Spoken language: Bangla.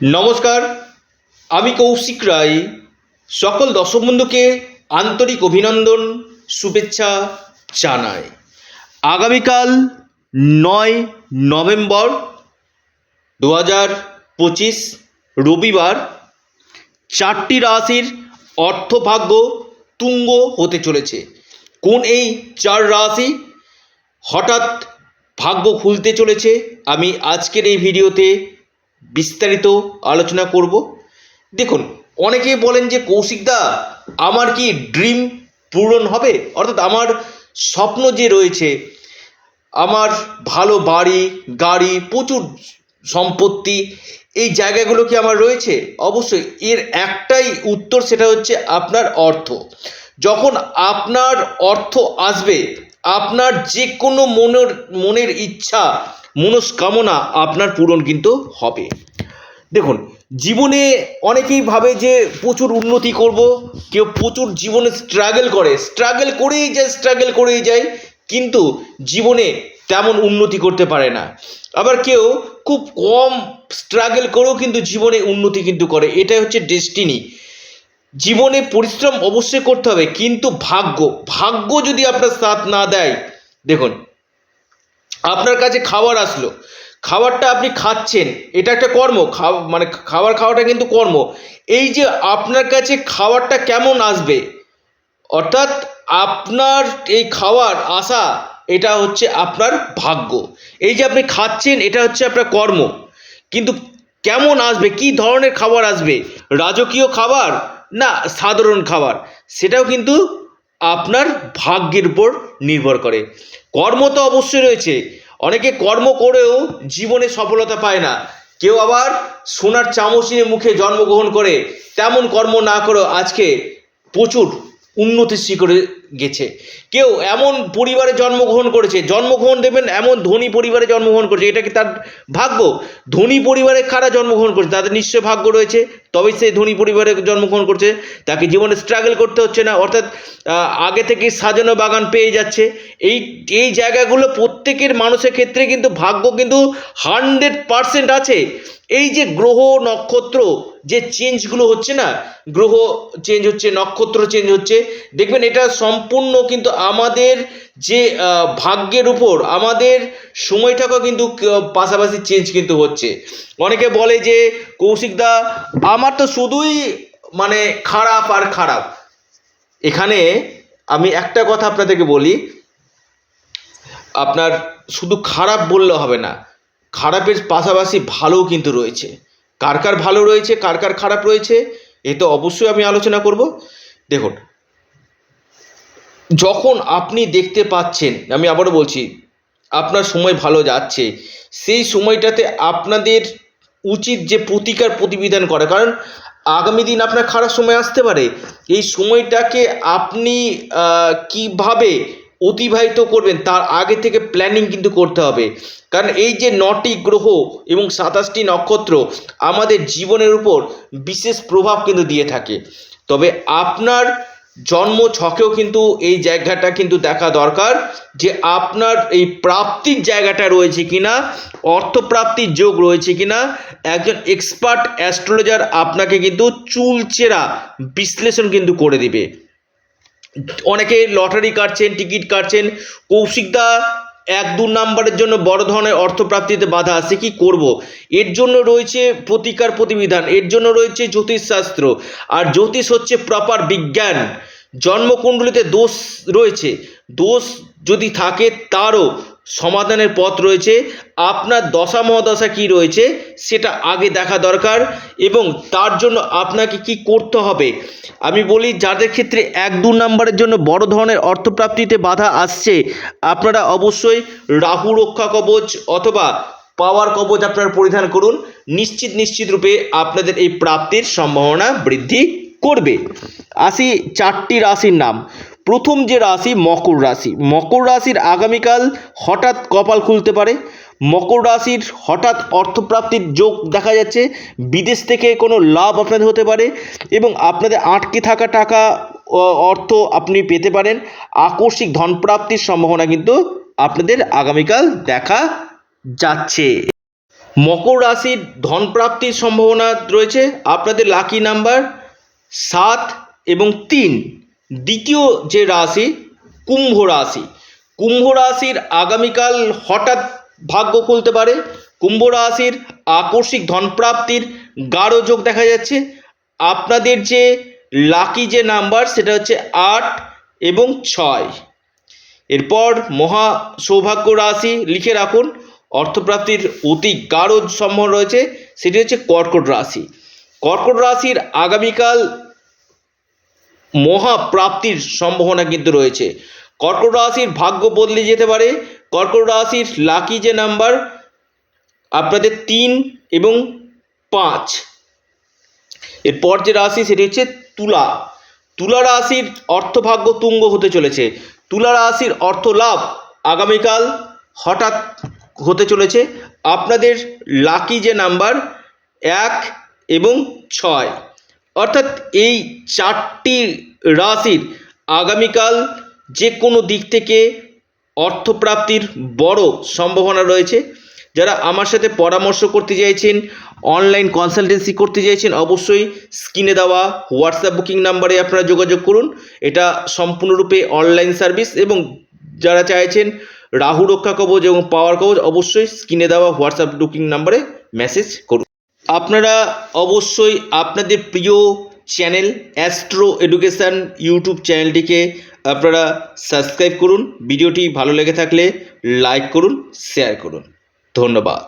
নমস্কার, আমি কৌশিক রায়। সকল দর্শক বন্ধুকে আন্তরিক অভিনন্দন, শুভেচ্ছা জানাই। আগামীকাল নয় নভেম্বর দু হাজার পঁচিশ রবিবার চারটি রাশির অর্থভাগ্য তুঙ্গ হতে চলেছে। কোন এই চার রাশি হঠাৎ ভাগ্য খুলতে চলেছে? আমি আজকের এই ভিডিওতে বিস্তারিত আলোচনা করব। দেখুন অনেকে বলেন যে কৌশিকদা আমার কি ড্রিম পূরণ হবে? অর্থাৎ আমার স্বপ্ন যে রয়েছে, আমার ভালো বাড়ি, গাড়ি, প্রচুর সম্পত্তি, এই জায়গাগুলো কি আমার রয়েছে? অবশ্যই, এর একটাই উত্তর সেটা হচ্ছে আপনার অর্থ। যখন আপনার অর্থ আসবে, আপনার যে কোনো মনের মনের ইচ্ছা মনস্কামনা আপনার পূরণ কিন্তু হবে। দেখুন, জীবনে অনেকেই ভাবে যে প্রচুর উন্নতি করব, কেউ প্রচুর জীবনে স্ট্রাগল করে স্ট্রাগল করেই যায় স্ট্রাগল করেই যায়, কিন্তু জীবনে তেমন উন্নতি করতে পারে না। আবার কেউ খুব কম স্ট্রাগল করেও কিন্তু জীবনে উন্নতি কিন্তু করে, এটাই হচ্ছে ডেস্টিনি জীবনে পরিশ্রম অবশ্যই করতে হবে, কিন্তু ভাগ্য ভাগ্য যদি আপনার সাথ না দেয়, দেখুন আপনার কাছে খাবার আসলো। খাবারটা আপনি খাচ্ছেন, এটা একটা কর্ম। খাওয়া মানে খাবার খাওয়াটা কিন্তু কর্ম। এই যে আপনার কাছে খাবারটা কেমন আসবে? অর্থাৎ আপনার এই খাওয়ার আশা, এটা হচ্ছে আপনার ভাগ্য। এই যে আপনি খাচ্ছেন, এটা হচ্ছে আপনার কর্ম। কিন্তু কেমন আসবে? কি ধরনের খাবার আসবে? রাজকীয় খাবার না সাধারণ খাবার? সেটাও কিন্তু আপনার ভাগ্যের উপর নির্ভর করে। কর্ম তো অবশ্যই রয়েছে। অনেকে কর্ম করেও জীবনে সফলতা পায় না। কেউ আবার সোনার চামচিনে মুখে জন্মগ্রহণ করে। তেমন কর্ম না করেও আজকে প্রচুর উন্নতির শিখরে গেছে। কেউ এমন পরিবারে জন্মগ্রহণ করেছে, জন্মগ্রহণ দেবেন এমন ধনী পরিবারে জন্মগ্রহণ করেছে। এটা কি তার ভাগ্য? ধনী পরিবারে কারা জন্মগ্রহণ করেছে? তাদের নিশ্চয় ভাগ্য রয়েছে। তবেই সে ধনী পরিবারে জন্মগ্রহণ করছে। তাকে জীবনে স্ট্রাগল করতে হচ্ছে না। অর্থাৎ আগে থেকে সাজানো বাগান পেয়ে যাচ্ছে। এই এই জায়গাগুলো প্রত্যেকের মানুষের ক্ষেত্রে কিন্তু ভাগ্য কিন্তু হান্ড্রেড পারসেন্ট আছে। এই যে গ্রহ, নক্ষত্র, যে চেঞ্জগুলো হচ্ছে না, গ্রহ চেঞ্জ হচ্ছে, নক্ষত্র চেঞ্জ হচ্ছে, দেখবেন এটা সম্পূর্ণ কিন্তু আমাদের যে ভাগ্যের উপর আমাদের সময়টাকেও কিন্তু পাশাপাশি চেঞ্জ কিন্তু হচ্ছে। অনেকে বলে যে কৌশিকদা আমার তো শুধুই মানে খারাপ আর খারাপ। এখানে আমি একটা কথা আপনাদেরকে বলি, আপনার শুধু খারাপ বললে হবে না, খারাপের পাশাপাশি ভালোও কিন্তু রয়েছে। কার কার ভালো রয়েছে, কার কার খারাপ রয়েছে, এ তো অবশ্যই আমি আলোচনা করব। দেখুন যখন আপনি দেখতে পাচ্ছেন, আমি আবারও বলছি, আপনার সময় ভালো যাচ্ছে, সেই সময়টাতে আপনাদের উচিত যে প্রতিকার প্রতিবিধান করে। কারণ আগামী দিন আপনার খারাপ সময় আসতে পারে। এই সময়টাকে আপনি কীভাবে অতিবাহিত করবেন, তার আগে থেকে প্ল্যানিং কিন্তু করতে হবে। কারণ এই যে নটি গ্রহ এবং সাতাশটি নক্ষত্র আমাদের জীবনের উপর বিশেষ প্রভাব কিন্তু দিয়ে থাকে। তবে আপনার জন্ম ছকেও কিন্তু এই জায়গাটা কিন্তু দেখা দরকার যে আপনার এই প্রাপ্তির জায়গাটা রয়েছে কিনা, অর্থপ্রাপ্তির যোগ রয়েছে কিনা। একজন এক্সপার্ট অ্যাস্ট্রোলজার আপনাকে কিন্তু চুলচেরা বিশ্লেষণ কিন্তু করে দিবে। অনেকে লটারি কাটছেন টিকিট কাটছেন, কৌশিকদা এক দু নাম্বারের জন্য বড় ধরনের অর্থপ্রাপ্তিতে বাধা আসে কি করব? এর জন্য রয়েছে প্রতিকার প্রতিবিধান, এর জন্য রয়েছে জ্যোতিষশাস্ত্র, আর জ্যোতিষ হচ্ছে প্রপার বিজ্ঞান। জন্মকুণ্ডলিতে দোষ রয়েছে, দোষ যদি থাকে তারও সমাধানের পথ রয়েছে। আপনার দশা মহাদশা কি রয়েছে সেটা আগে দেখা দরকার এবং তার জন্য আপনাকে কি করতে হবে? আমি বলি, যাদের ক্ষেত্রে এক দু নম্বরের জন্য বড় ধরনের অর্থপ্রাপ্তিতে বাধা আসছে, আপনারা অবশ্যই রাহু রক্ষা কবচ অথবা পাওয়ার কবচ আপনারা পরিধান করুন। নিশ্চিত নিশ্চিত রূপে আপনাদের এই প্রাপ্তির সম্ভাবনা বৃদ্ধি করবে। আসি চারটি রাশির নাম। প্রথম যে রাশি মকর রাশি। মকর রাশির আগামীকাল হঠাৎ কপাল খুলতে পারে। মকর রাশির হঠাৎ অর্থপ্রাপ্তির যোগ দেখা যাচ্ছে। বিদেশ থেকে কোনো লাভ আপনাদের হতে পারে এবং আপনাদের আটকে থাকা টাকা অর্থ আপনি পেতে পারেন। আকস্মিক ধনপ্রাপ্তির সম্ভাবনা কিন্তু আপনাদের আগামীকাল দেখা যাচ্ছে। মকর রাশির ধন প্রাপ্তির সম্ভাবনা রয়েছে। আপনাদের লাকি নাম্বার সাত এবং তিন। দ্বিতীয় যে রাশি, কুম্ভ রাশি। কুম্ভ রাশির আগামীকাল হঠাৎ ভাগ্য খুলতে পারে। কুম্ভ রাশির আকস্মিক ধনপ্রাপ্তির গাঢ় যোগ দেখা যাচ্ছে। আপনাদের যে লাকি যে নাম্বার সেটা হচ্ছে আট এবং ছয়। এরপর মহা সৌভাগ্য রাশি লিখে রাখুন। অর্থপ্রাপ্তির অতি গাঢ় সম্ভব রয়েছে। সেটি হচ্ছে কর্কট রাশি। কর্কট রাশির আগামীকাল মহাপ্রাপ্তির সম্ভাবনা কিন্তু রয়েছে। কর্কট রাশির ভাগ্য বদলে যেতে পারে। কর্কট রাশির লাকি যে নাম্বার, আপনাদের তিন এবং পাঁচ। এরপর যে রাশি, সেটি হচ্ছে তুলা। তুলা রাশির অর্থভাগ্য তুঙ্গ হতে চলেছে। তুলা রাশির অর্থ লাভ আগামীকাল হঠাৎ হতে চলেছে। আপনাদের লাকি যে নাম্বার, এক এবং ছয়। অর্থাৎ এই চারটি রাশির আগামীকাল যে কোনো দিক থেকে অর্থপ্রাপ্তির বড় সম্ভাবনা রয়েছে। যারা আমার সাথে পরামর্শ করতে চাইছেন অনলাইন কনসালটেন্সি করতে চাইছেন, অবশ্যই স্ক্রিনে দেওয়া হোয়াটসঅ্যাপ বুকিং নাম্বারে আপনারা যোগাযোগ করুন। এটা সম্পূর্ণরূপে অনলাইন সার্ভিস এবং যারা চাইছেন রাহু রক্ষা কবচ এবং পাওয়ার কবচ, অবশ্যই স্ক্রিনে দেওয়া হোয়াটসঅ্যাপ বুকিং নাম্বারে মেসেজ করুন। আপনারা অবশ্যই আপনাদের প্রিয় চ্যানেল অ্যাস্ট্রো এডুকেশান ইউটিউব চ্যানেলটিকে আপনারা সাবস্ক্রাইব করুন। ভিডিওটি ভালো লেগে থাকলে লাইক করুন, শেয়ার করুন। ধন্যবাদ।